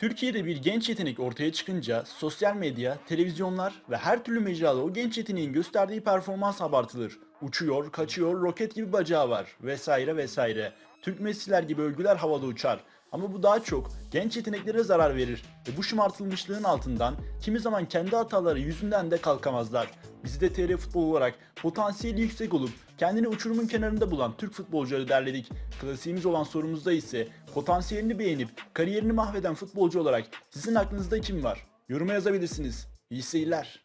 Türkiye'de bir genç yetenek ortaya çıkınca sosyal medya, televizyonlar ve her türlü mecrada o genç yeteneğin gösterdiği performans abartılır. Uçuyor, kaçıyor, roket gibi bacağı var vesaire vesaire. Türk Messi'ler gibi övgüler havada uçar. Ama bu daha çok genç yeteneklere zarar verir ve bu şımartılmışlığın altından kimi zaman kendi hataları yüzünden de kalkamazlar. Biz de TR Futbol olarak potansiyeli yüksek olup kendini uçurumun kenarında bulan Türk futbolcuları derledik. Klasiğimiz olan sorumuzda ise potansiyelini beğenip kariyerini mahveden futbolcu olarak sizin aklınızda kim var? Yoruma yazabilirsiniz. İyi seyirler.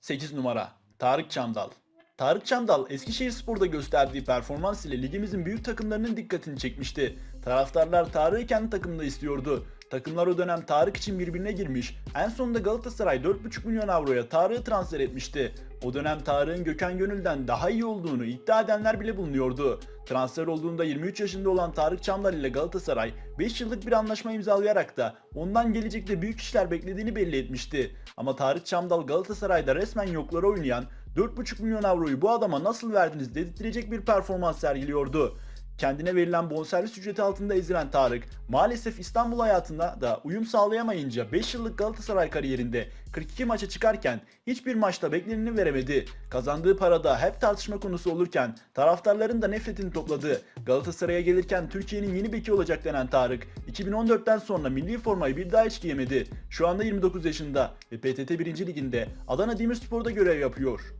8 numara Tarık Çamdal Tarık Çamdal Eskişehir Spor'da gösterdiği performans ile ligimizin büyük takımlarının dikkatini çekmişti. Taraftarlar Tarık'ı kendi takımında istiyordu. Takımlar o dönem Tarık için birbirine girmiş. En sonunda Galatasaray 4,5 milyon avroya Tarık'ı transfer etmişti. O dönem Tarık'ın Gökhan Gönül'den daha iyi olduğunu iddia edenler bile bulunuyordu. Transfer olduğunda 23 yaşında olan Tarık Çamdal ile Galatasaray 5 yıllık bir anlaşma imzalayarak da ondan gelecekte büyük işler beklediğini belli etmişti. Ama Tarık Çamdal Galatasaray'da resmen yoklara oynayan 4,5 milyon avroyu bu adama nasıl verdiniz dedirttirecek bir performans sergiliyordu. Kendine verilen bonservis ücreti altında ezilen Tarık, maalesef İstanbul hayatında da uyum sağlayamayınca 5 yıllık Galatasaray kariyerinde 42 maça çıkarken hiçbir maçta bekleneni veremedi. Kazandığı para da hep tartışma konusu olurken taraftarların da nefretini topladı. Galatasaray'a gelirken Türkiye'nin yeni beki olacak denen Tarık, 2014'ten sonra milli formayı bir daha hiç giyemedi. Şu anda 29 yaşında ve PTT 1. Liginde Adana Demirspor'da görev yapıyor.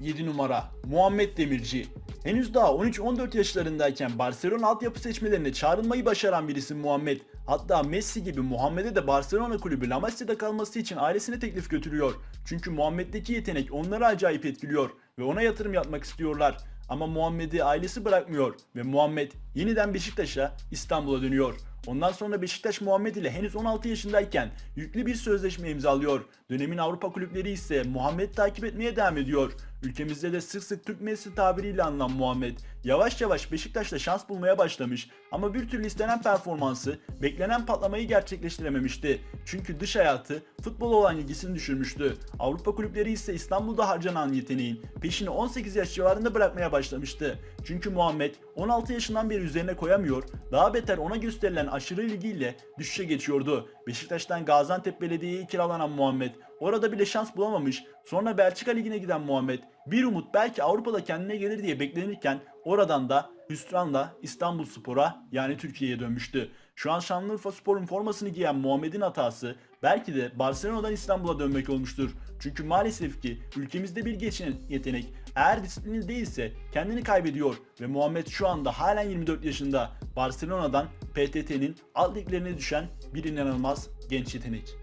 7 numara Muhammed Demirci. Henüz daha 13-14 yaşlarındayken Barcelona altyapı seçmelerine çağrılmayı başaran bir isim Muhammed. Hatta Messi gibi Muhammed'e de Barcelona kulübü La Masia'da kalması için ailesine teklif götürüyor. Çünkü Muhammed'deki yetenek onları acayip etkiliyor ve ona yatırım yapmak istiyorlar. Ama Muhammed'i ailesi bırakmıyor ve Muhammed yeniden Beşiktaş'a İstanbul'a dönüyor. Ondan sonra Beşiktaş Muhammed ile henüz 16 yaşındayken yüklü bir sözleşme imzalıyor. Dönemin Avrupa kulüpleri ise Muhammed takip etmeye devam ediyor. Ülkemizde de sık sık Türk Messi tabiriyle anılan Muhammed yavaş yavaş Beşiktaş'ta şans bulmaya başlamış ama bir türlü istenen performansı beklenen patlamayı gerçekleştirememişti. Çünkü dış hayatı futbola olan ilgisini düşürmüştü. Avrupa kulüpleri ise İstanbul'da harcanan yeteneğin peşini 18 yaş civarında bırakmaya başlamıştı. Çünkü Muhammed 16 yaşından beri üzerine koyamıyor, daha beter ona gösterilen aşırı ilgiyle düşüşe geçiyordu. Beşiktaş'tan Gaziantep Belediye'ye kiralanan Muhammed orada bile şans bulamamış, sonra Belçika Ligi'ne giden Muhammed bir umut belki Avrupa'da kendine gelir diye beklenirken oradan da hüsranla İstanbul Spor'a yani Türkiye'ye dönmüştü. Şu an Şanlıurfa Spor'un formasını giyen Muhammed'in hatası belki de Barcelona'dan İstanbul'a dönmek olmuştur. Çünkü maalesef ki ülkemizde bir geçen yetenek eğer disiplinli değilse kendini kaybediyor ve Muhammed şu anda halen 24 yaşında Barcelona'dan PTT'nin alt liglerine düşen bir inanılmaz genç yetenek.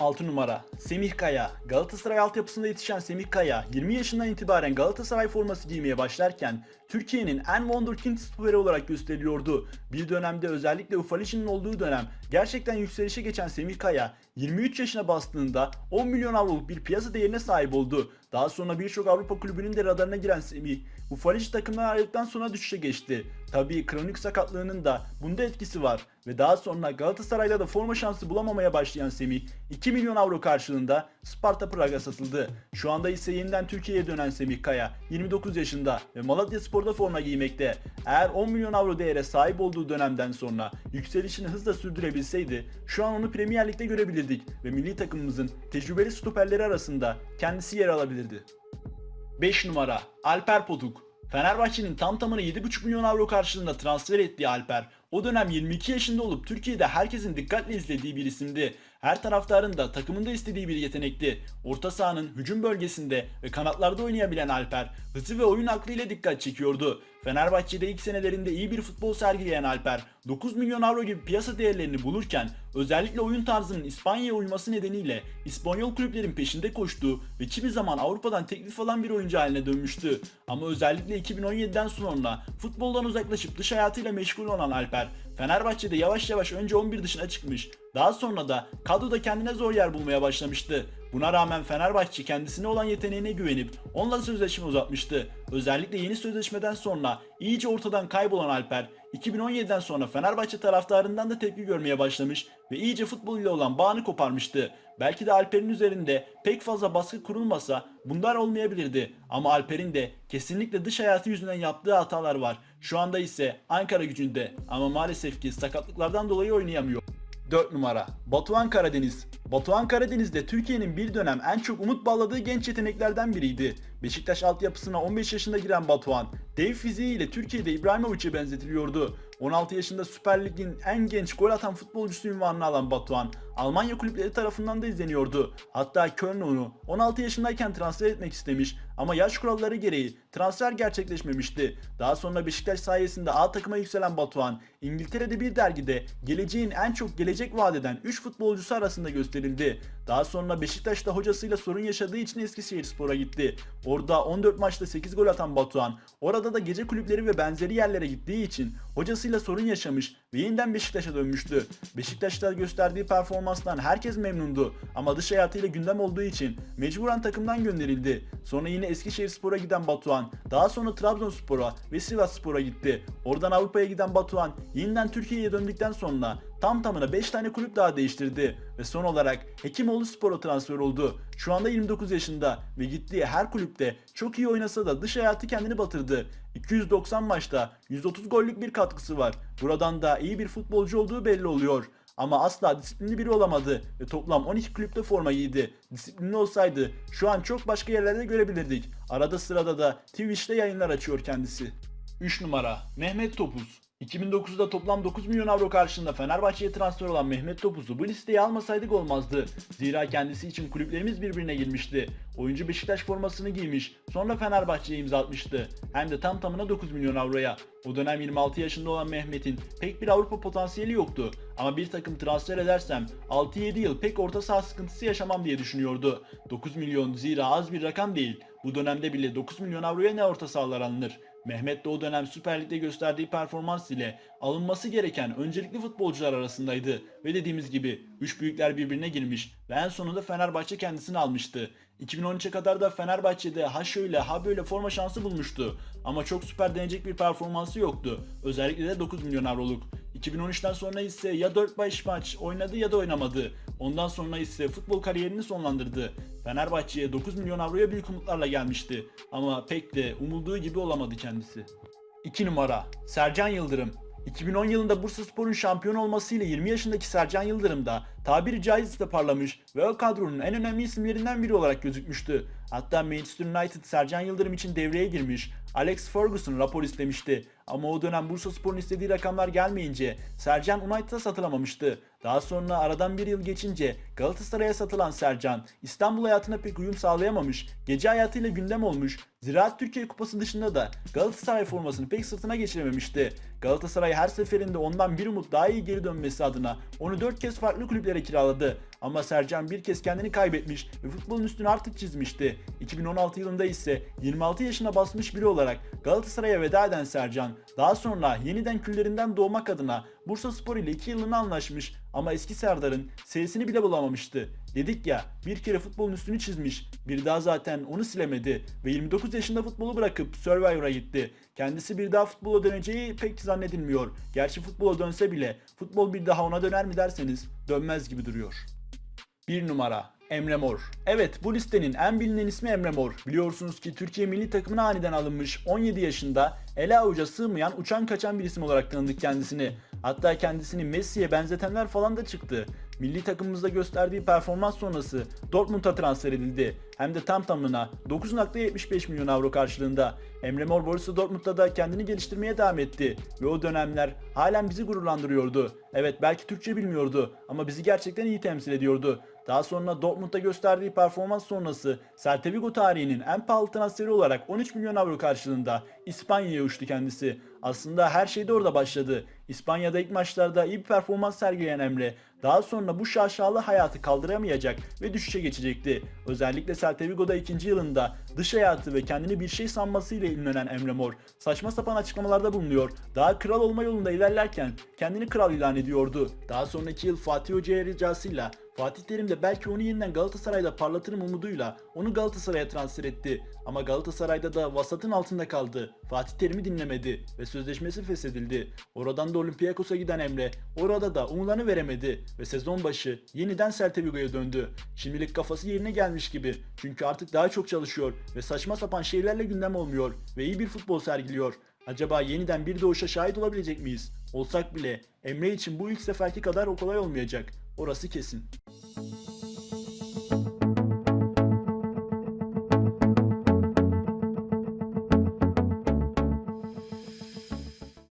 6 numara Semih Kaya. Galatasaray altyapısında yetişen Semih Kaya 20 yaşından itibaren Galatasaray forması giymeye başlarken Türkiye'nin en wonderkind stoperi olarak gösteriliyordu. Bir dönemde özellikle Ufalici'nin olduğu dönem gerçekten yükselişe geçen Semih Kaya 23 yaşına bastığında 10 milyon avroluk bir piyasa değerine sahip oldu. Daha sonra birçok Avrupa kulübünün de radarına giren Semih Ufalici takımdan ayrıldıktan sonra düşüşe geçti. Tabii kronik sakatlığının da bunda etkisi var ve daha sonra Galatasaray'da da forma şansı bulamamaya başlayan Semih 2 milyon avro karşılığında Sparta Prag'a satıldı. Şu anda ise yeniden Türkiye'ye dönen Semih Kaya 29 yaşında ve Malatya Spor'da forma giymekte. Eğer 10 milyon avro değere sahip olduğu dönemden sonra yükselişini hızla sürdürebilseydi şu an onu Premier Lig'de görebilirdik ve milli takımımızın tecrübeli stoperleri arasında kendisi yer alabilirdi. 5 numara Alper Potuk Fenerbahçe'nin tam tamına 7,5 milyon avro karşılığında transfer ettiği Alper, o dönem 22 yaşında olup Türkiye'de herkesin dikkatle izlediği bir isimdi. Her taraftarın da takımında istediği bir yetenekti. Orta sahanın hücum bölgesinde ve kanatlarda oynayabilen Alper, hızı ve oyun aklıyla dikkat çekiyordu. Fenerbahçe'de ilk senelerinde iyi bir futbol sergileyen Alper, 9 milyon avro gibi piyasa değerlerini bulurken özellikle oyun tarzının İspanya'ya uyması nedeniyle İspanyol kulüplerin peşinde koştuğu ve kimi zaman Avrupa'dan teklif alan bir oyuncu haline dönmüştü. Ama özellikle 2017'den sonra futboldan uzaklaşıp dış hayatıyla meşgul olan Alper, Fenerbahçe'de yavaş yavaş önce 11 dışına çıkmış, daha sonra da kadroda kendine zor yer bulmaya başlamıştı. Buna rağmen Fenerbahçe kendisine olan yeteneğine güvenip onunla sözleşme uzatmıştı. Özellikle yeni sözleşmeden sonra iyice ortadan kaybolan Alper 2017'den sonra Fenerbahçe taraftarından da tepki görmeye başlamış ve iyice futbol ile olan bağını koparmıştı. Belki de Alper'in üzerinde pek fazla baskı kurulmasa bunlar olmayabilirdi. Ama Alper'in de kesinlikle dış hayatı yüzünden yaptığı hatalar var. Şu anda ise Ankara gücünde ama maalesef ki sakatlıklardan dolayı oynayamıyor. 4 numara Batuhan Karadeniz Batuhan Karadeniz de Türkiye'nin bir dönem en çok umut bağladığı genç yeteneklerden biriydi. Beşiktaş altyapısına 15 yaşında giren Batuhan, dev fiziğiyle Türkiye'de İbrahimovic'e benzetiliyordu. 16 yaşında Süper Lig'in en genç gol atan futbolcusu ünvanını alan Batuhan, Almanya kulüpleri tarafından da izleniyordu. Hatta Köln onu 16 yaşındayken transfer etmek istemiş ama yaş kuralları gereği transfer gerçekleşmemişti. Daha sonra Beşiktaş sayesinde A takıma yükselen Batuhan, İngiltere'de bir dergide geleceğin en çok gelecek vadeden 3 futbolcusu arasında gösterildi. Daha sonra Beşiktaş'ta hocasıyla sorun yaşadığı için Eskişehirspor'a gitti. Orada 14 maçta 8 gol atan Batuhan, orada da gece kulüpleri ve benzeri yerlere gittiği için hocasıyla sorun yaşamış ve yeniden Beşiktaş'a dönmüştü. Beşiktaş'ta gösterdiği performanstan herkes memnundu ama dış hayatıyla gündem olduğu için mecburen takımdan gönderildi. Sonra yine Eskişehirspor'a giden Batuhan, daha sonra Trabzonspor'a ve Sivasspor'a gitti. Oradan Avrupa'ya giden Batuhan yeniden Türkiye'ye döndükten sonra tam tamına 5 tane kulüp daha değiştirdi ve son olarak Hekimoğlu Spor'a transfer oldu. Şu anda 29 yaşında ve gittiği her kulüpte çok iyi oynasa da dış hayatı kendini batırdı. 290 maçta 130 gollük bir katkısı var. Buradan da iyi bir futbolcu olduğu belli oluyor. Ama asla disiplinli biri olamadı ve toplam 12 kulüpte forma giydi. Disiplinli olsaydı şu an çok başka yerlerde görebilirdik. Arada sırada da Twitch'te yayınlar açıyor kendisi. 3 numara Mehmet Topuz 2009'da toplam 9 milyon avro karşılığında Fenerbahçe'ye transfer olan Mehmet Topuz'u bu listeye almasaydık olmazdı. Zira kendisi için kulüplerimiz birbirine girmişti. Oyuncu Beşiktaş formasını giymiş, sonra Fenerbahçe'ye imza atmıştı. Hem de tam tamına 9 milyon avroya. O dönem 26 yaşında olan Mehmet'in pek bir Avrupa potansiyeli yoktu. Ama bir takım transfer edersem 6-7 yıl pek orta saha sıkıntısı yaşamam diye düşünüyordu. 9 milyon zira az bir rakam değil. Bu dönemde bile 9 milyon avroya ne orta sahalar alınır? Mehmet de o dönem Süper Lig'de gösterdiği performans ile alınması gereken öncelikli futbolcular arasındaydı ve dediğimiz gibi 3 büyükler birbirine girmiş ve en sonunda Fenerbahçe kendisini almıştı. 2013'e kadar da Fenerbahçe'de ha şöyle ha böyle forma şansı bulmuştu ama çok süper denecek bir performansı yoktu. Özellikle de 9 milyon avroluk. 2013'ten sonra ise ya 4-5 maç oynadı ya da oynamadı. Ondan sonra ise futbol kariyerini sonlandırdı. Fenerbahçe'ye 9 milyon avroya büyük umutlarla gelmişti. Ama pek de umulduğu gibi olamadı kendisi. 2 numara Sercan Yıldırım 2010 yılında Bursaspor'un şampiyon olmasıyla 20 yaşındaki Sercan Yıldırım da tabiri caizse parlamış ve o kadronun en önemli isimlerinden biri olarak gözükmüştü. Hatta Manchester United Sercan Yıldırım için devreye girmiş, Alex Ferguson rapor istemişti. Ama o dönem Bursaspor'un istediği rakamlar gelmeyince Sercan United'a satılamamıştı. Daha sonra aradan bir yıl geçince Galatasaray'a satılan Sercan İstanbul hayatına pek uyum sağlayamamış, gece hayatıyla gündem olmuş, Ziraat Türkiye Kupası dışında da Galatasaray formasını pek sırtına geçirememişti. Galatasaray her seferinde ondan bir umut daha iyi geri dönmesi adına onu 4 kez farklı kulüplere kiraladı. Ama Sercan bir kez kendini kaybetmiş ve futbolun üstünü artık çizmişti. 2016 yılında ise 26 yaşına basmış biri olarak Galatasaray'a veda eden Sercan, daha sonra yeniden küllerinden doğmak adına Bursa Spor ile 2 yılını anlaşmış ama eski Serdar'ın sesini bile bulamamıştı. Dedik ya bir kere futbolun üstünü çizmiş, bir daha zaten onu silemedi ve 29 yaşında futbolu bırakıp Survivor'a gitti. Kendisi bir daha futbola döneceği pek zannedilmiyor. Gerçi futbola dönse bile futbol bir daha ona döner mi derseniz dönmez gibi duruyor. 1 numara Emre Mor. Evet bu listenin en bilinen ismi Emre Mor. Biliyorsunuz ki Türkiye milli takımına aniden alınmış 17 yaşında ele avuca sığmayan uçan kaçan bir isim olarak tanıdık kendisini. Hatta kendisini Messi'ye benzetenler falan da çıktı. Milli takımımızda gösterdiği performans sonrası Dortmund'a transfer edildi. Hem de tam tamına 9.75 milyon avro karşılığında. Emre Mor Borussia Dortmund'da da kendini geliştirmeye devam etti. Ve o dönemler halen bizi gururlandırıyordu. Evet belki Türkçe bilmiyordu ama bizi gerçekten iyi temsil ediyordu. Daha sonra Dortmund'da gösterdiği performans sonrası Celta Vigo tarihinin en pahalı transferi olarak 13 milyon avro karşılığında İspanya'ya uçtu kendisi. Aslında her şey de orada başladı. İspanya'da ilk maçlarda iyi bir performans sergileyen Emre daha sonra bu şaşalı hayatı kaldıramayacak ve düşüşe geçecekti. Özellikle Celta Vigo'da ikinci yılında dış hayatı ve kendini bir şey sanmasıyla ünlenen Emre Mor saçma sapan açıklamalarda bulunuyor. Daha kral olma yolunda ilerlerken kendini kral ilan ediyordu. Daha sonraki yıl Fatih Hoca'ya ricasıyla Fatih Terim de belki onu yeniden Galatasaray'da parlatırım umuduyla onu Galatasaray'a transfer etti. Ama Galatasaray'da da vasatın altında kaldı. Fatih Terim'i dinlemedi ve sözleşmesi feshedildi. Oradan da Olympiakos'a giden Emre orada da umulanı veremedi ve sezon başı yeniden Celta döndü. Şimdilik kafası yerine gelmiş gibi çünkü artık daha çok çalışıyor ve saçma sapan şeylerle gündem olmuyor ve iyi bir futbol sergiliyor. Acaba yeniden bir doğuşa şahit olabilecek miyiz? Olsak bile Emre için bu ilk seferki kadar o kolay olmayacak. Orası kesin.